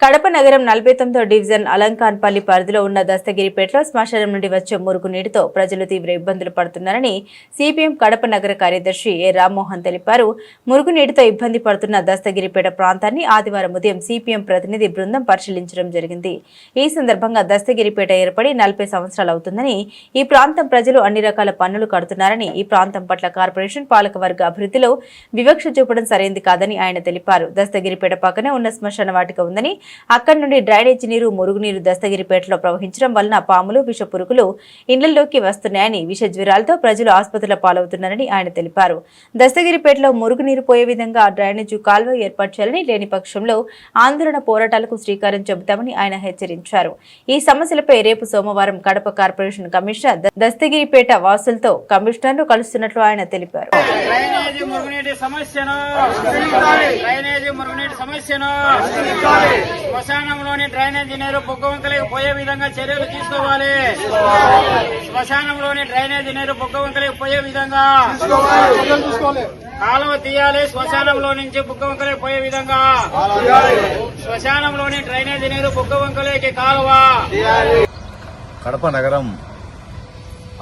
కడప నగరం నలభై తొమ్మిదో డివిజన్ అలంకాన్పల్లి పరిధిలో ఉన్న దస్తగిరిపేటలో శ్మశానం నుండి వచ్చే మురుగు నీటితో ప్రజలు తీవ్ర ఇబ్బందులు పడుతున్నారని సిపిఎం కడప నగర కార్యదర్శి ఏ రామ్మోహన్ తెలిపారు. మురుగు నీటితో ఇబ్బంది పడుతున్న దస్తగిరిపేట ప్రాంతాన్ని ఆదివారం ఉదయం సిపిఎం ప్రతినిధి బృందం పరిశీలించడం జరిగింది. ఈ సందర్భంగా దస్తగిరిపేట ఏర్పడి నలభై సంవత్సరాలు అవుతుందని ఈ ప్రాంతం ప్రజలు అన్ని రకాల పన్నులు కడుతున్నారని ఈ ప్రాంతం పట్ల కార్పొరేషన్ పాలకవర్గ అభివృద్ధిలో వివక్ష చూపడం సరైంది కాదని ఆయన తెలిపారు. దస్తగిరిపేట పక్కనే ఉన్న శ్మశాన వాటిక ఉందని అక్కడి నుండి డ్రైనేజ్ నీరు మురుగునీరు దస్తగిరిపేటలో ప్రవహించడం వలన పాములు విష పురుగులు ఇళ్ళలోకి వస్తున్నాయని విష జ్వరాలతో ప్రజలు ఆసుపత్రుల పాలవుతున్నారని ఆయన తెలిపారు. దస్తగిరిపేటలో మురుగునీరు పోయే విధంగా డ్రైనేజ్ కాల్వ ఏర్పాటు చేయాలని లేని పక్షంలో ఆందోళన పోరాటాలకు శ్రీకారం చెబుతామని ఆయన హెచ్చరించారు. ఈ సమస్యలపై రేపు సోమవారం కడప కార్పొరేషన్ కమిషనర్ దస్తగిరిపేట వాసులతో కమిషనర్ను కలుస్తున్నట్లు ఆయన తెలిపారు. మురుగునీటి సమస్యను. డ్రైనేజీ మురుగునీటి సమస్యను. శ్మశానంలోని డ్రైనేజీ నీరు బొగ్గవంకలకు పోయే విధంగా చర్యలు తీసుకోవాలి. శ్మశానంలోని డ్రైనేజీ నీరు బొగ్గవంకలకు పోయే విధంగా కాలువ తీయాలి. శ్మశానంలో నుంచి బుగ్గవంకలకు పోయే విధంగా శ్మశానంలోని డ్రైనేజీ నీరు బుగ్గవంకలకి కాలువ. కడప నగరం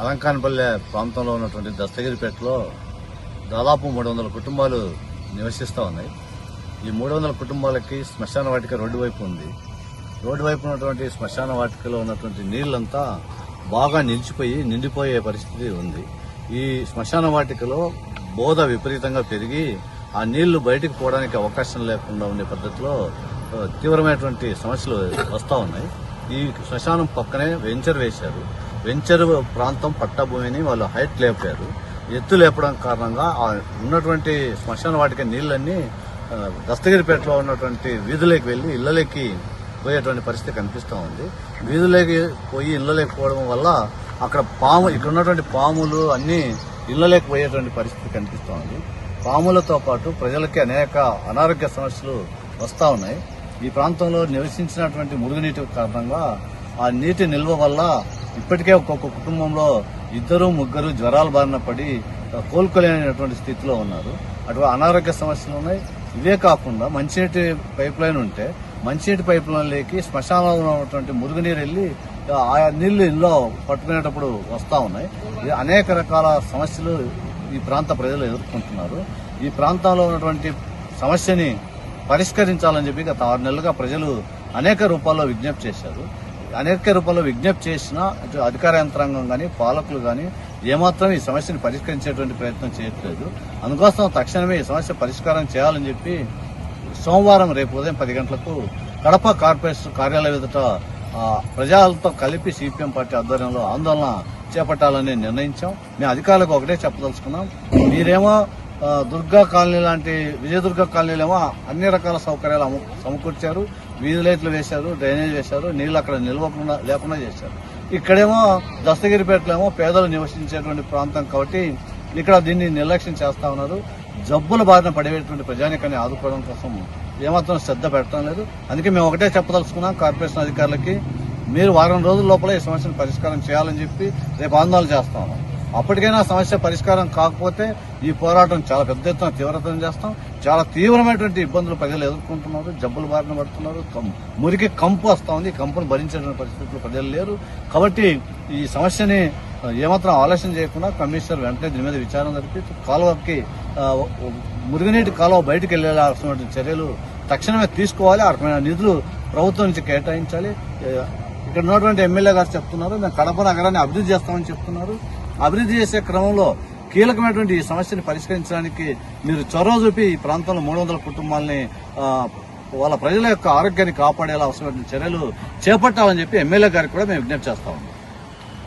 అలంకాన్పల్లె ప్రాంతంలో ఉన్నటువంటి దస్తగిరిపేటలో దాదాపు మూడు వందల కుటుంబాలు నివసిస్తూ ఉన్నాయి. ఈ మూడు వందల కుటుంబాలకి శ్మశాన వాటిక రోడ్డు వైపు ఉంది. రోడ్డు వైపు ఉన్నటువంటి శ్మశాన వాటికలో ఉన్నటువంటి నీళ్ళంతా బాగా నిలిచిపోయి నిండిపోయే పరిస్థితి ఉంది. ఈ శ్మశాన వాటికలో బోధ విపరీతంగా పెరిగి ఆ నీళ్ళు బయటకు పోవడానికి అవకాశం లేకుండా ఉండే పద్ధతిలో తీవ్రమైనటువంటి సమస్యలు వస్తూ ఉన్నాయి. ఈ శ్మశానం పక్కనే వెంచర్ వేశారు. వెంచర్ ప్రాంతం పట్టభూమిని వాళ్ళు హైట్ లేపారు. ఎత్తు లేపడం కారణంగా ఆ ఉన్నటువంటి శ్మశాన వాటిక నీళ్ళన్నీ దస్తగిరిపేటలో ఉన్నటువంటి వీధులకి వెళ్ళి ఇళ్ళలోకి పోయేటువంటి పరిస్థితి కనిపిస్తూ ఉంది. వీధులకి పోయి ఇళ్ళలోకి పోవడం వల్ల అక్కడ పాము ఇక్కడ ఉన్నటువంటి పాములు అన్నీ ఇళ్ళలోకి పోయేటువంటి పరిస్థితి కనిపిస్తూ ఉంది. పాములతో పాటు ప్రజలకి అనేక అనారోగ్య సమస్యలు వస్తూ ఉన్నాయి. ఈ ప్రాంతంలో నివసించినటువంటి మురుగునీటి కారణంగా ఆ నీటి నిల్వ వల్ల ఇప్పటికే ఒక్కొక్క కుటుంబంలో ఇద్దరు ముగ్గురు జ్వరాలు బారిన పడి కోలుకోలేనటువంటి స్థితిలో ఉన్నారు. అటువంటి అనారోగ్య సమస్యలు ఉన్నాయి ఇవే కాకుండా మంచినీటి పైప్ లైన్ ఉంటే మంచినీటి పైప్ లైన్ లేకి శ్మశానంలో ఉన్నటువంటి మురుగునీరు వెళ్ళి ఆ, నీళ్ళు ఇంట్లో పట్టుకునేటప్పుడు వస్తూ ఉన్నాయి. ఇది అనేక రకాల సమస్యలు ఈ ప్రాంత ప్రజలు ఎదుర్కొంటున్నారు. ఈ ప్రాంతంలో ఉన్నటువంటి సమస్యని పరిష్కరించాలని చెప్పి గత ఆరు నెలలుగా ప్రజలు అనేక రూపాల్లో విజ్ఞప్తి చేశారు. అనేక రూపంలో విజ్ఞప్తి చేసిన అధికార యంత్రాంగం కానీ పాలకులు కానీ ఏమాత్రం ఈ సమస్యను పరిష్కరించేటువంటి ప్రయత్నం చేయట్లేదు. అందుకోసం తక్షణమే ఈ సమస్య పరిష్కారం చేయాలని చెప్పి సోమవారం రేపు ఉదయం పది గంటలకు కడప కార్పొరేషన్ కార్యాలయం ఎదుట ప్రజలతో కలిపి సిపిఎం పార్టీ ఆధ్వర్యంలో ఆందోళన చేపట్టాలని నిర్ణయించాం. మేము అధికారులకు ఒకటే చెప్పదలుచుకున్నాం. మీరేమో దుర్గా కాలనీ లాంటి విజయదుర్గ కాలనీలేమో అన్ని రకాల సౌకర్యాలు సమకూర్చారు. వీధి లైట్లు వేశారు డ్రైనేజ్ వేశారు నీళ్ళు అక్కడ నిల్వకుండా లేకుండా చేశారు. ఇక్కడేమో దస్తగిరిపేటలో ఏమో పేదలు నివసించేటువంటి ప్రాంతం కాబట్టి ఇక్కడ దీన్ని నిర్లక్ష్యం చేస్తా ఉన్నారు. జబ్బుల బారిన పడేటువంటి ప్రజానికాన్ని ఆదుకోవడం కోసం ఏమాత్రం శ్రద్ధ పెట్టడం లేదు. అందుకే మేము ఒకటే చెప్పదలుచుకున్నాం కార్పొరేషన్ అధికారులకి మీరు వారం రోజుల లోపల ఈ సమస్యను పరిష్కారం చేయాలని చెప్పి రేపు ఆందోళన చేస్తా ఉన్నాం. అప్పటికైనా సమస్య పరిష్కారం కాకపోతే ఈ పోరాటం చాలా పెద్ద ఎత్తున తీవ్రతరం చేస్తాం. చాలా తీవ్రమైనటువంటి ఇబ్బందులు ప్రజలు ఎదుర్కొంటున్నారు. జబ్బులు బారిన పడుతున్నారు. మురికి కంపు వస్తూ ఉంది. కంపును భరించేటువంటి పరిస్థితులు ప్రజలు లేరు. కాబట్టి ఈ సమస్యని ఏమాత్రం ఆలస్యం చేయకుండా కమిషనర్ వెంటనే దీని మీద విచారణ జరిపి కాలువకి మురుగునీటి కాలువ బయటకు వెళ్ళేలాల్సినటువంటి చర్యలు తక్షణమే తీసుకోవాలి. ఆ రకమైన నిధులు ప్రభుత్వం నుంచి కేటాయించాలి. ఇక్కడ ఉన్నటువంటి ఎమ్మెల్యే గారు చెప్తున్నారు. మేము కడప నగరాన్ని అభివృద్ధి చేస్తామని చెప్తున్నారు. అభివృద్ధి చేసే క్రమంలో కీలకమైనటువంటి ఈ సమస్యని పరిష్కరించడానికి మీరు చొరవ చూపి ఈ ప్రాంతంలో మూడు వందల కుటుంబాలని వాళ్ళ ప్రజల యొక్క ఆరోగ్యాన్ని కాపాడేలా అవసరమైన చర్యలు చేపట్టాలని చెప్పి ఎమ్మెల్యే గారికి కూడా మేము విజ్ఞప్తి చేస్తాము